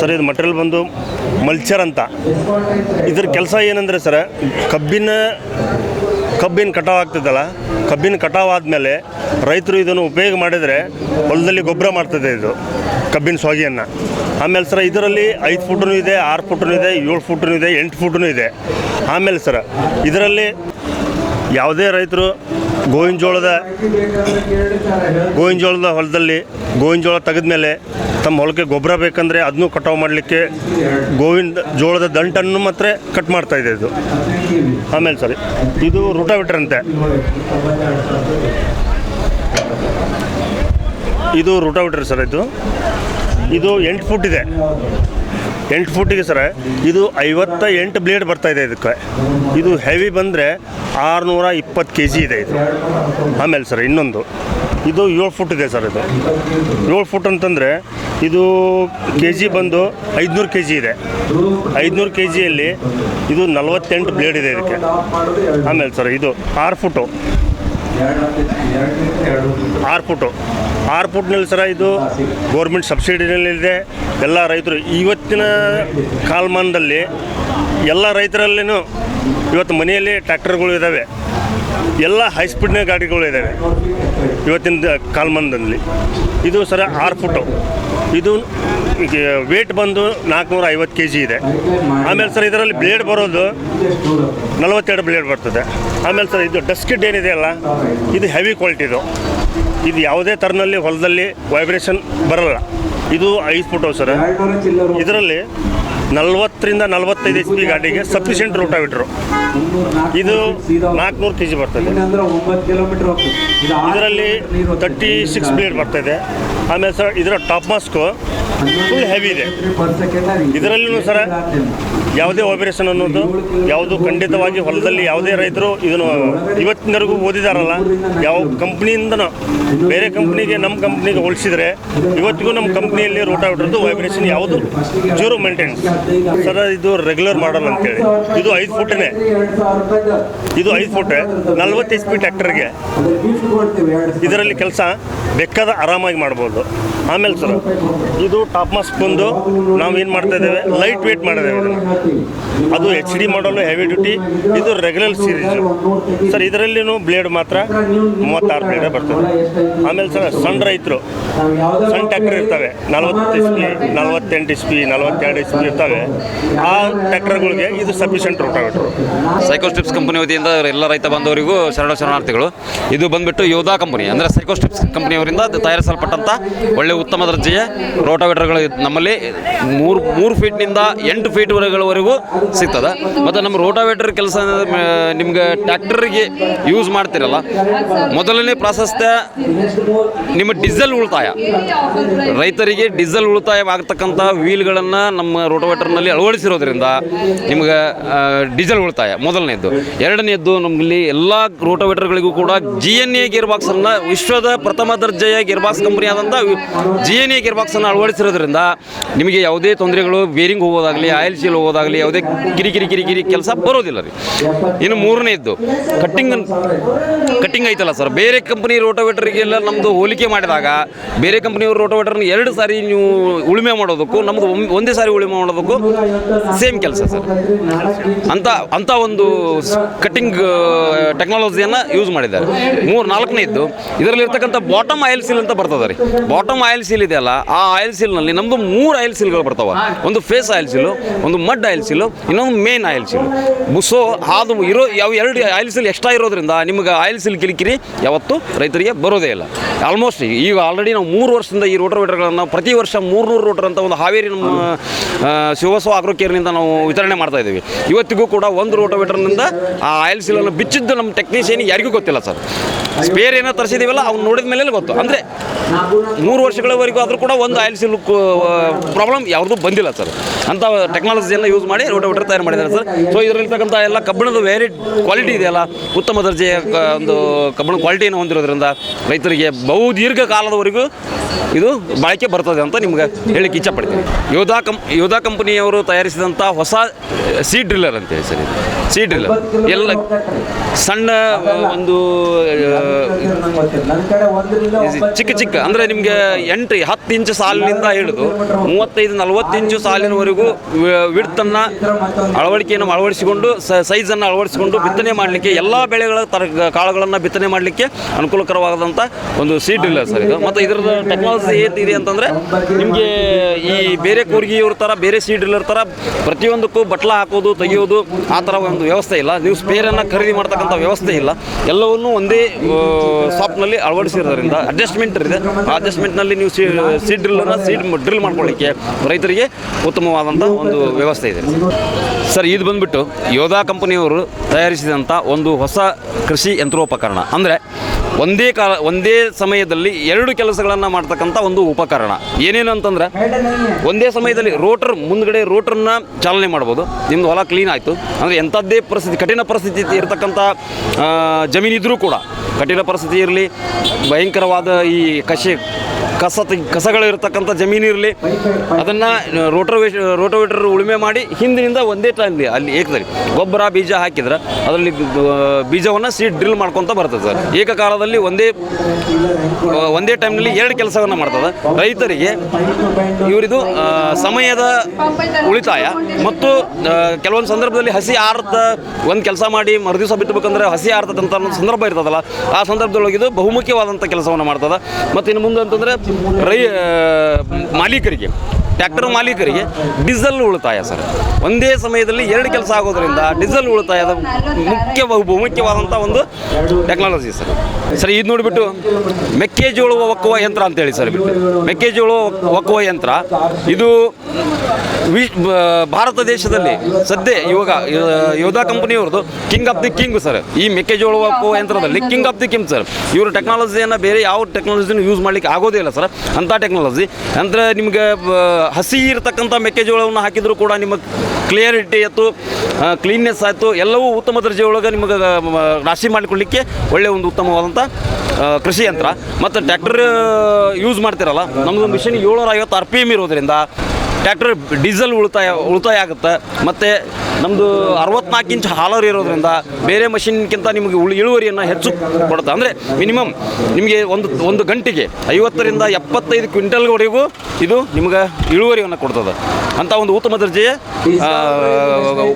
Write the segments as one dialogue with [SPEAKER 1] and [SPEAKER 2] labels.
[SPEAKER 1] Sir, ಇದು material ಬಂದು ಮಲ್ಚರ್ ಅಂತ. ಇದ್ರ ಕೆಲಸ ಏನಂದರೆ ಸರ್, ಕಬ್ಬಿನ ಕಬ್ಬಿನ ಕಟಾವು ಆಗ್ತದಲ್ಲ, ಕಬ್ಬಿನ ಕಟಾವು ಆದಮೇಲೆ ರೈತರು ಇದನ್ನು ಉಪಯೋಗ ಮಾಡಿದರೆ ಹೊಲದಲ್ಲಿ ಗೊಬ್ಬರ ಮಾಡ್ತದೆ ಇದು, ಕಬ್ಬಿನ ಸೊಗೆಯನ್ನು. ಆಮೇಲೆ ಸರ್, ಇದರಲ್ಲಿ ಐದು ಫುಟ್ನೂ ಇದೆ, ಆರು ಫುಟ್ನೂ ಇದೆ, ಏಳು ಫುಟ್ನೂ ಇದೆ, ಎಂಟು ಫುಟ್ನೂ ಇದೆ. ಆಮೇಲೆ ಸರ್, ಇದರಲ್ಲಿ ಯಾವುದೇ ರೈತರು ಗೋವಿನ ಜೋಳದ ಗೋವಿನ ಜೋಳದ ಹೊಲದಲ್ಲಿ ಗೋವಿನ ಜೋಳ ತೆಗೆದ್ಮೇಲೆ ತಮ್ಮ ಹೊಲಕ್ಕೆ ಗೊಬ್ಬರ ಬೇಕಂದರೆ ಅದನ್ನು ಕಟಾವು ಮಾಡಲಿಕ್ಕೆ ಗೋವಿನ ಜೋಳದ ದಂಟನ್ನು ಮಾತ್ರ ಕಟ್ ಮಾಡ್ತಾ ಇದೆ ಇದು. ಆಮೇಲೆ ಸರಿ ಇದು ರೂಟಾವಿಟರ್ ಅಂತೆ ಇದು ರೂಟಾವಿಟರ್ ಸರ್ ಇದು. ಇದು ಎಂಟು ಫುಟ್ ಇದೆ. ಎಂಟು ಫುಟ್ಟಿಗೆ ಸರ್, ಇದು ಐವತ್ತ ಎಂಟು ಬ್ಲೇಡ್ ಬರ್ತಾ ಇದೆ ಇದಕ್ಕೆ. ಇದು ಹೆವಿ ಬಂದರೆ ಆರುನೂರ ಇಪ್ಪತ್ತು ಕೆ ಜಿ ಇದೆ ಇದು. ಆಮೇಲೆ ಸರ್, ಇನ್ನೊಂದು. ಇದು ಏಳು ಫುಟ್ ಇದೆ ಸರ್ ಇದು. ಏಳು ಫುಟ್ ಅಂತಂದರೆ ಇದು ಕೆ ಜಿ ಬಂದು ಐದುನೂರು ಕೆ ಜಿ ಇದೆ. ಐದುನೂರು ಕೆ ಜಿಯಲ್ಲಿ ಇದು ನಲವತ್ತೆಂಟು ಬ್ಲೇಡ್ ಇದೆ ಇದಕ್ಕೆ. ಆಮೇಲೆ ಸರ್, ಇದು ಆರು ಫುಟು. ಆರು ಫುಟು. ಆರು ಫುಟ್ನಲ್ಲಿ ಸರ ಇದು ಗೌರ್ಮೆಂಟ್ ಸಬ್ಸಿಡಿನಲ್ಲಿದೆ ಎಲ್ಲ ರೈತರು ಇವತ್ತಿನ ಕಾಲಮಾನದಲ್ಲಿ ಎಲ್ಲ ರೈತರಲ್ಲಿನೂ ಇವತ್ತು ಮನೆಯಲ್ಲಿ ಟ್ರ್ಯಾಕ್ಟರ್ಗಳು ಇದ್ದಾವೆ. ಎಲ್ಲ ಹೈ ಸ್ಪೀಡ್ನ ಗಾಡಿಗಳು ಇದ್ದಾವೆ. ಇವತ್ತಿನ ಕಾಲಮಾನದಲ್ಲಿ. ಇದು ಸರ ಆರು ಫುಟು ಇದು ವೇಟ್ ಬಂದು ನಾಲ್ಕುನೂರ ಐವತ್ತು ಕೆ ಜಿ ಇದೆ. ಆಮೇಲೆ ಸರ್ ಇದರಲ್ಲಿ ಬ್ಲೇಡ್ ಬರೋದು ನಲವತ್ತೆರಡು ಬ್ಲೇಡ್ ಬರ್ತದೆ. ಆಮೇಲೆ ಸರ್ ಇದು ಡಸ್ಕಿಡ್ ಏನಿದೆಯಲ್ಲ ಇದು ಹೆವಿ ಕ್ವಾಲಿಟಿದು ಇದು. ಯಾವುದೇ ಥರನಲ್ಲಿ ಹೊಲದಲ್ಲಿ ವೈಬ್ರೇಷನ್ ಬರಲ್ಲ. ಇದು ಐದು ಫೋಟೋ ಸರ್ ಇದರಲ್ಲಿ ನಲ್ವತ್ತರಿಂದ ನಲ್ವತ್ತೈದು ಎಚ್ ಪಿ ಗಾಡಿಗೆ ಸಫಿಷಿಯೆಂಟ್ ರೋಟಾವಿಟ್ರು ಇದು ನಾಲ್ಕುನೂರು ಕೆ ಜಿ ಬರ್ತದೆ. ಇದರಲ್ಲಿ ತರ್ಟಿ ಸಿಕ್ಸ್ ಬ್ಲೇಡ್ ಬರ್ತದೆ. ಆಮೇಲೆ ಸರ್, ಇದರ ಟಾಪ್ ಮಾಸ್ಕು ಫುಲ್ ಹೆವಿ ಇದೆ. ಇದರಲ್ಲೂ ಸರ ಯಾವುದೇ ಆಪರೇಷನ್ ಅನ್ನೋದು ಯಾವುದು ಖಂಡಿತವಾಗಿ ಹೊಲದಲ್ಲಿ ಯಾವುದೇ ರೈತರು ಇದನ್ನು ಇವತ್ತಿನವರೆಗೂ ಓದಿದಾರಲ್ಲ, ಯಾವ ಕಂಪ್ನಿಯಿಂದನೂ ಬೇರೆ ಕಂಪ್ನಿಗೆ ನಮ್ಮ ಕಂಪ್ನಿಗೆ ಹೋಲಿಸಿದರೆ ಇವತ್ತಿಗೂ ನಮ್ಮ ಕಂಪ್ನಿಯಲ್ಲಿ ರೋಟಾವಿಟ್ರದ್ದು ವೈಬ್ರೇಷನ್ ಯಾವುದು? ಜೀರೋ ಮೇಂಟೆನೆನ್ಸ್ ಸರ್, ಇದು ರೆಗ್ಯುಲರ್ ಮಾಡಲ್ ಅಂತೇಳಿ. ಇದು ಐದು ಫುಟ್ನೇ. ಇದು ಐದು ಫುಟ್. ನಲ್ವತ್ತು ಎಚ್ ಪಿ ಟ್ಯಾಕ್ಟರ್ಗೆ ಇದರಲ್ಲಿ ಕೆಲಸ ಬೇಕಾದ ಆರಾಮಾಗಿ ಮಾಡ್ಬೋದು. ಆಮೇಲೆ ಸರ್, ಇದು ಟಾಪ್ ಮಾಸ್ಕ್ ಬಂದು ನಾವು ಏನು ಮಾಡ್ತಾ ಇದ್ದೇವೆ? ಲೈಟ್ ವೇಟ್ ಮಾಡಿದ್ದೇವೆ. ಅದು ಎಚ್ ಡಿ ಮಾಡಲು ಹೆವಿ ಡ್ಯೂಟಿ ಇದು ರೆಗ್ಯುಲರ್ ಸೀರೀಸ್ ಸರ್ ಇದರಲ್ಲಿನೂ ಬ್ಲೇಡ್ ಮಾತ್ರ ಮೂವತ್ತಾರು ಬ್ಲೇಡ ಬರ್ತದೆ. ಆಮೇಲೆ ಸರ್ ಸಣ್ಣ ರೈತರು ಸಣ್ಣ ಟ್ಯಾಕ್ಟರ್ ಇರ್ತವೆ. ನಲವತ್ತು ಎಚ್ ಪಿ ನಲವತ್ತೆಂಟು ಎಚ್ ಪಿ ನಲವತ್ತೆರಡು ಎಚ್ ಪಿ ಇರ್ತವೆ. ಆ ಟ್ಯಾಕ್ಟರ್ಗಳಿಗೆ ಇದು ಸಫಿಷಿಯೆಂಟ್ ಸೈಕೋ
[SPEAKER 2] ಸೈಕೋಸ್ಟಿಪ್ಸ್ ಕಂಪನಿ ವತಿಯಿಂದ ಎಲ್ಲ ರೈತ ಬಂದವರಿಗೂ ಶರಣ ಶರಣಾರ್ಥಿಗಳು. ಇದು ಬಂದ್ಬಿಟ್ಟು ಯೋಧಾ ಕಂಪನಿ ಅಂದರೆ ಸೈಕೋಸ್ಟಿಪ್ಸ್ ಕಂಪನಿಯವರಿಂದ ತಯಾರಿಸಲ್ಪಟ್ಟಂಥ ಒಳ್ಳೆ ಉತ್ತಮ ದರ್ಜೆಯ ರೋಟಾವೇಟರ್ಗಳು ನಮ್ಮಲ್ಲಿ ಮೂರು ಮೂರು ಫೀಟ್ನಿಂದ ಎಂಟು ಫೀಟ್ವರೆಗಳವರೆಗೂ ಸಿಗ್ತದೆ. ಮತ್ತು ನಮ್ಮ ರೋಟಾವೇಟರ್ ಕೆಲಸ ನಿಮ್ಗೆ ಟ್ಯಾಕ್ಟರ್ಗೆ ಯೂಸ್ ಮಾಡ್ತಿರಲ್ಲ. ಮೊದಲನೇ ಪ್ರಾಶಸ್ತ್ಯ ನಿಮ್ಮ ಡೀಸೆಲ್ ಉಳಿತಾಯ. ರೈತರಿಗೆ ಡೀಸೆಲ್ ಉಳಿತಾಯವಾಗತಕ್ಕಂಥ ವೀಲ್ಗಳನ್ನು ನಮ್ಮ ರೋಟೋವೇಟರ್ನಲ್ಲಿ ಅಳವಡಿಸಿರೋದ್ರಿಂದ ನಿಮ್ಗೆ ಡೀಸೆಲ್ ಉಳಿತಾಯ ಮೊದಲನೇದ್ದು. ಎರಡನೇದ್ದು ನಮ್ಮಲ್ಲಿ ಎಲ್ಲ ರೋಟೋವೇಟರ್ಗಳಿಗೂ ಕೂಡ ಜಿ ಎನ್ ಎ ಗೇರ್ ಬಾಕ್ಸನ್ನು ವಿಶ್ವದ ಪ್ರಥಮ ದರ್ಜೆಯ ಗೇರ್ ಬಾಕ್ಸ್ ಕಂಪನಿ ಆದಂಥ ಜಿ ಎನ್ ಎ ಗೇರ್ ಬಾಕ್ಸನ್ನು ಅಳವಡಿಸಿರೋದ್ರಿಂದ ನಿಮಗೆ ಯಾವುದೇ ತೊಂದರೆಗಳು ಬೇರಿಂಗ್ ಹೋಗೋದಾಗಲಿ ಆಯಿಲ್ ಸೀಲ್ ಹೋಗೋದಾಗಲಿ ಯಾವುದೇ ಕಿರಿಕಿರಿ ಕಿರಿಕಿರಿ ಕೆಲಸ ಬರೋದಿಲ್ಲ ರೀ. ಇನ್ನು ಮೂರನೇದ್ದು ಕಟ್ಟಿಂಗ್ ಕಟ್ಟಿಂಗ್ ಐತಲ್ಲ ಸರ್ ಬೇರೆ ಕಂಪನಿ ರೋಟೋವೇಟರ್ಗೆಲ್ಲ ನಮ್ಮದು ಹೋಲಿಕೆ ಮಾಡಿದಾಗ, ಬೇರೆ ಕಂಪ್ನಿಯವ್ರ ರೋಟೋವೇಟರ್ನ ಎರಡು ಸಾರಿ ನೀವು ಉಳುಮೆ ಮಾಡೋದಕ್ಕೂ ನಮ್ಮದು ಒಂದೇ ಸಾರಿ ಉಳುಮೆ ಮಾಡೋದಕ್ಕೂ ಸೇಮ್ ಕೆಲಸ ಸರ್ ಅಂತ ಅಂತ ಒಂದು ಕಟ್ಟಿಂಗ್ ಟೆಕ್ನಾಲಜಿಯನ್ನು ಯೂಸ್ ಮಾಡಿದ್ದಾರೆ. ಮೂರು ನಾಲ್ಕನೇದ್ದು ಇದರಲ್ಲಿರ್ತಕ್ಕಂಥ ಬಾಟಮ್ ಆಯಿಲ್ ಸೀಲ್ ಅಂತ ಬರ್ತದೆ ರೀ. ಬಾಟಮ್ ಆಯಿಲ್ ಸೀಲ್ ಇದೆಯಲ್ಲ ಆ ಆಯಿಲ್ ಸೀಲ್ನಲ್ಲಿ ನಮ್ಮದು ಮೂರು ಆಯಿಲ್ ಸೀಲ್ಗಳು ಬರ್ತಾವೆ. ಒಂದು ಫೇಸ್ ಆಯಿಲ್ ಸೀಲು ಒಂದು ಮಡ್ ಆಯಿಲ್ ಸೀಲು ಇನ್ನೊಂದು ಮೇನ್ ಆಯಿಲ್ ಸಿಲ್ ಸೊ ಅದು ಇರೋ ಯಾವ ಎರಡು ಆಯಿಲ್ ಸಿಲ್ ಎಕ್ಸ್ಟ್ರಾ ಇರೋದ್ರಿಂದ ನಿಮ್ಗೆ ಆಯಿಲ್ ಸಿಲ್ ಕಿರಿಕಿರಿ ಯಾವತ್ತು ರೈತರಿಗೆ ಬರೋದೇ ಇಲ್ಲ. ಆಲ್ಮೋಸ್ಟ್ ಈಗ ಆಲ್ರೆಡಿ ನಾವು ಮೂರು ವರ್ಷದಿಂದ ಈ ರೋಟರ್ ವೇಟರ್ಗಳನ್ನು ಪ್ರತಿ ವರ್ಷ ಮೂರ್ನೂರು ರೋಟರ್ ಅಂತ ಒಂದು ಹಾವೇರಿ ನಮ್ಮ ಆ, ಶಿವಬಸವ ಆಗ್ರೋ ಕೇರ್ನಿಂದ ನಾವು ವಿತರಣೆ ಮಾಡ್ತಾ ಇದ್ದೀವಿ. ಇವತ್ತಿಗೂ ಕೂಡ ಒಂದು ರೋಟೋವೇಟರ್ನಿಂದ ಆ ಆಯಿಲ್ ಸೀಲನ್ನು ಬಿಚ್ಚಿದ್ದು ನಮ್ಮ ಟೆಕ್ನಿಷಿಯನ್ ಯಾರಿಗೂ ಗೊತ್ತಿಲ್ಲ ಸರ್. ಸ್ಪೇರ್ ಏನೋ ತರಿಸಿದೀವಲ್ಲ, ಅವ್ನು ನೋಡಿದ ಮೇಲೆ ಗೊತ್ತು. ಅಂದರೆ ಮೂರು ವರ್ಷಗಳವರೆಗೂ ಆದರೂ ಕೂಡ ಒಂದು ಆಯಿಲ್ ಸೀಲ್ ಪ್ರಾಬ್ಲಮ್ ಯಾವುದೂ ಬಂದಿಲ್ಲ ಸರ್. ಅಂತ ಟೆಕ್ನಾಲಜಿಯನ್ನು ಯೂಸ್ ಮಾಡಿ ರೋಟೋವೇಟರ್ ತಯಾರು ಮಾಡಿದ್ದಾರೆ ಸರ್. ಸೊ ಇದರಲ್ಲಿರ್ತಕ್ಕಂಥ ಎಲ್ಲ ಕಬ್ಬಿಣದ ವೇರಿ ಕ್ವಾಲಿಟಿ ಇದೆಯಲ್ಲ, ಉತ್ತಮ ದರ್ಜೆಯ ಒಂದು ಕಬ್ಬಿಣ ಕ್ವಾಲಿಟಿಯನ್ನು ಹೊಂದಿರೋದ್ರಿಂದ ರೈತರಿಗೆ ಬಹು ದೀರ್ಘ ಕಾಲದವರೆಗೂ ಇದು ಬಾಳಿಕೆ ಬರ್ತದೆ ಅಂತ ನಿಮ್ಗೆ ಹೇಳಿಕ್ಕೆ ಇಚ್ಛಪಡ್ತೀನಿ ಯೋಧಾ ಕಂಪ್ ಯೋಧಾ ಕಂಪನಿಯವರು ತಯಾರಿಸಿದಂಥ ಹೊಸ ಸೀಡ್ ಡ್ರಿಲ್ಲರ್ ಅಂತೇಳಿ ಸರ್ ಇದು. ಸೀಡ್ ಡ್ರಿಲ್ಲರ್ ಎಲ್ಲ ಸಣ್ಣ ಒಂದು ಚಿಕ್ಕ ಚಿಕ್ಕ, ಅಂದರೆ ನಿಮಗೆ ಎಂಟ್ರಿ ಹತ್ತು ಇಂಚು ಸಾಲಿನಿಂದ ಹಿಡಿದು ಮೂವತ್ತೈದು, ನಲವತ್ತು ಇಂಚು ಸಾಲಿನವರೆಗೂ ವಿಡ್ತನ್ನು ಅಳವಡಿಕೆಯನ್ನು ಅಳವಡಿಸಿಕೊಂಡು ಸೈಜನ್ನು ಅಳವಡಿಸಿಕೊಂಡು ಬಿತ್ತನೆ ಮಾಡಲಿಕ್ಕೆ, ಎಲ್ಲ ಬೆಳೆಗಳ ತರ, ಕಾಳುಗಳನ್ನು ಬಿತ್ತನೆ ಮಾಡಲಿಕ್ಕೆ ಅನುಕೂಲಕರವಾದಂಥ ಒಂದು ಸೀಟ್ ಇಲ್ಲ ಸರ್ ಇದು. ಮತ್ತು ಇದರ ಟೆಕ್ನಾಲಜಿ ಏನಿದೆ ಅಂತಂದ್ರೆ, ನಿಮಗೆ ಈ ಬೇರೆ ಕೂರ್ಗಿಯವ್ರ ಥರ ಬೇರೆ ಸೀಟ್ ಇಲ್ಲರ ಥರ ಪ್ರತಿಯೊಂದಕ್ಕೂ ಬಟ್ಲ ಹಾಕೋದು, ತೆಗೆಯೋದು, ಆ ಥರ ಒಂದು ವ್ಯವಸ್ಥೆ ಇಲ್ಲ. ನೀವು ಸ್ಪೇರನ್ನು ಖರೀದಿ ಮಾಡ್ತಕ್ಕಂಥ ವ್ಯವಸ್ಥೆ ಇಲ್ಲ. ಎಲ್ಲವನ್ನೂ ಒಂದೇ ಶಾಪ್ನಲ್ಲಿ ಅಳವಡಿಸಿರೋದ್ರಿಂದ ಅಡ್ಜಸ್ಟ್ಮೆಂಟ್ ಇದೆ. ಅಡ್ಜಸ್ಟ್ಮೆಂಟ್ನಲ್ಲಿ ನೀವು ಸೀಡ್ ಡ್ರಿಲ್ಲನ್ನು ಸೀಡ್ ಡ್ರಿಲ್ ಮಾಡ್ಕೊಳ್ಳಿಕ್ಕೆ ರೈತರಿಗೆ ಉತ್ತಮವಾದಂಥ ಒಂದು ವ್ಯವಸ್ಥೆ ಇದೆ. ಸರ್, ಇದು ಬಂದ್ಬಿಟ್ಟು ಯೋಧಾ ಕಂಪನಿಯವರು ತಯಾರಿಸಿದಂಥ ಒಂದು ಹೊಸ ಕೃಷಿ ಯಂತ್ರೋಪಕರಣ. ಅಂದರೆ ಒಂದೇ ಕಾಲ, ಒಂದೇ ಸಮಯದಲ್ಲಿ ಎರಡು ಕೆಲಸಗಳನ್ನು ಮಾಡ್ತಕ್ಕಂಥ ಒಂದು ಉಪಕರಣ. ಏನೇನು ಅಂತಂದ್ರೆ, ಒಂದೇ ಸಮಯದಲ್ಲಿ ರೋಟರ್ ಮುಂದ್ಗಡೆ ರೋಟರ್ನ ಚಾಲನೆ ಮಾಡ್ಬೋದು. ನಿಮ್ದು ಹೊಲ ಕ್ಲೀನ್ ಆಯಿತು. ಅಂದರೆ ಎಂಥದ್ದೇ ಪರಿಸ್ಥಿತಿ, ಕಠಿಣ ಪರಿಸ್ಥಿತಿ ಇರತಕ್ಕಂಥ ಜಮೀನಿದ್ರೂ ಕೂಡ ಕಠಿಣ ಪರಿಸ್ಥಿತಿ ಇರಲಿ. ಭಯಂಕರವಾದ ಈ ಕಷೆ ಕಸ ತೆಗ್- ಕಸಗಳು ಇರತಕ್ಕಂಥ ಜಮೀನು ಇರಲಿ. ಅದನ್ನು ರೋಟೋವೇಟ್ ರೋಟೋವೇಟರ್ ಉಳುಮೆ ಮಾಡಿ ಹಿಂದಿನಿಂದ ಒಂದೇ ಟೈಮ್ಲಿ ಅಲ್ಲಿ ಏಕದಲ್ಲಿ ಗೊಬ್ಬರ, ಬೀಜ ಹಾಕಿದ್ರೆ ಅದರಲ್ಲಿ ಬೀಜವನ್ನು ಸೀಟ್ ಡ್ರಿಲ್ ಮಾಡ್ಕೊತ ಬರ್ತದೆ ಸರ್. ಏಕಕಾಲದಲ್ಲಿ ಒಂದೇ ಒಂದೇ ಟೈಮ್ನಲ್ಲಿ ಎರಡು ಕೆಲಸವನ್ನು ಮಾಡ್ತದೆ. ರೈತರಿಗೆ ಇವರಿದು ಸಮಯದ ಉಳಿತಾಯ ಮತ್ತು ಕೆಲವೊಂದು ಸಂದರ್ಭದಲ್ಲಿ ಹಸಿ ಆರ್ತ, ಒಂದು ಕೆಲಸ ಮಾಡಿ ಮರುದಿವಸ ಬಿತ್ತಬೇಕಂದ್ರೆ ಹಸಿ ಆರ್ತದಂತ ಸಂದರ್ಭ ಇರ್ತದಲ್ಲ, ಆ ಸಂದರ್ಭದೊಳಗಿದು ಬಹುಮುಖ್ಯವಾದಂಥ ಕೆಲಸವನ್ನು ಮಾಡ್ತದೆ. ಮತ್ತು ಇನ್ನು ಮುಂದೆ ಅಂತಂದರೆ ರೈ ಆ, ಮಾಲೀಕರಿಗೆ ಡೀಸೆಲ್ ಉಳಿತಾಯ ಸರ್. ಒಂದೇ ಸಮಯದಲ್ಲಿ ಎರಡು ಕೆಲಸ ಆಗೋದ್ರಿಂದ ಡೀಸೆಲ್ ಉಳಿತಾಯದ ಮುಖ್ಯ ಬಹು ಬಹುಮುಖ್ಯವಾದಂಥ ಒಂದು ಟೆಕ್ನಾಲಜಿ ಸರ್. ಸರ್ ಇದು ನೋಡಿಬಿಟ್ಟು ಮೆಕ್ಕೆಜೋಳ ಒಕ್ಕುವ ಯಂತ್ರ ಅಂತೇಳಿ ಸರ್ ಬಿಟ್ಟು. ಮೆಕ್ಕೆಜೋಳ ಒಕ್- ಒಕ್ಕುವ ಯಂತ್ರ ಇದು ವಿ ಭಾರತ ದೇಶದಲ್ಲಿ ಸದ್ಯ ಇವಾಗ Yodha ಕಂಪನಿಯವ್ರದ್ದು king of the king sir. ಈ ಮೆಕ್ಕೆಜೋಳ ಒಕ್ಕುವ ಯಂತ್ರದಲ್ಲಿ king of the king sir. ಇವರು ಟೆಕ್ನಾಲಜಿಯನ್ನು ಬೇರೆ ಯಾವ ಟೆಕ್ನಾಲಜಿನೂ ಯೂಸ್ ಮಾಡಲಿಕ್ಕೆ ಆಗೋದೇ ಇಲ್ಲ ಸರ್. ಅಂಥ ಟೆಕ್ನಾಲಜಿ ಅಂದರೆ ನಿಮಗೆ ಹಸಿ ಇರತಕ್ಕಂಥ ಮೆಕ್ಕೆಜೋಳವನ್ನು ಹಾಕಿದರೂ ಕೂಡ ನಿಮಗೆ ಕ್ಲಿಯರಿಟಿ ಆಯಿತು ಕ್ಲೀನ್ನೆಸ್ ಆಯಿತು, ಎಲ್ಲವೂ ಉತ್ತಮ ದರ್ಜೆ ಒಳಗೆ ನಿಮಗೆ ರಾಶಿ ಮಾಡಿಕೊಳ್ಳಿಕ್ಕೆ ಒಳ್ಳೆಯ ಒಂದು ಉತ್ತಮವಾದಂಥ ಕೃಷಿ ಯಂತ್ರ. ಮತ್ತು ಟ್ಯಾಕ್ಟರ್ ಯೂಸ್ ಮಾಡ್ತಿರಲ್ಲ ನಮ್ಮದು ಮಿಷಿನ್ ಏಳ್ನೂರ ಐವತ್ತು ಆರ್ ಪಿ ಎಂ ಇರೋದ್ರಿಂದ ಟ್ರ್ಯಾಕ್ಟರ್ ಡೀಸೆಲ್ ಉಳಿತಾಯ ಉಳಿತಾಯ ಆಗುತ್ತೆ. ಮತ್ತು ನಮ್ಮದು ಅರವತ್ನಾಲ್ಕು ಇಂಚ್ ಹಾಲರ್ ಇರೋದ್ರಿಂದ ಬೇರೆ ಮಷಿನ್ಗಿಂತ ನಿಮಗೆ ಉಳಿ, ಇಳುವರಿಯನ್ನು ಹೆಚ್ಚು ಕೊಡುತ್ತೆ. ಅಂದರೆ ಮಿನಿಮಮ್ ನಿಮಗೆ ಒಂದು ಒಂದು ಗಂಟೆಗೆ ಐವತ್ತರಿಂದ ಎಪ್ಪತ್ತೈದು ಕ್ವಿಂಟಲ್ವರೆಗೂ ಇದು ನಿಮಗೆ ಇಳುವರಿಯನ್ನು ಕೊಡ್ತದೆ. ಅಂಥ ಒಂದು ಉತ್ತಮ ದರ್ಜೆಯ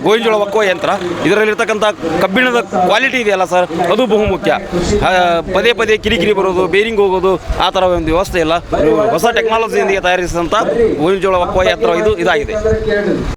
[SPEAKER 2] ಗೋಯಿಜೋಳ ಒಕ್ಕುವ ಯಂತ್ರ. ಇದರಲ್ಲಿರ್ತಕ್ಕಂಥ ಕಬ್ಬಿಣದ ಕ್ವಾಲಿಟಿ ಇದೆಯಲ್ಲ ಸರ್? ಅದು ಬಹುಮುಖ್ಯ. ಪದೇ ಪದೇ ಕಿರಿಕಿರಿ ಬರೋದು, ಬೇರಿಂಗ್ ಹೋಗೋದು, ಆ ಥರ ಒಂದು ವ್ಯವಸ್ಥೆ ಇಲ್ಲ. ಹೊಸ ಟೆಕ್ನಾಲಜಿಯೊಂದಿಗೆ ತಯಾರಿಸಿದಂಥ ಗೋಯಿಜೋಳ ಒಕ್ಕುವ ಇದು ಇದಾಗಿದೆ.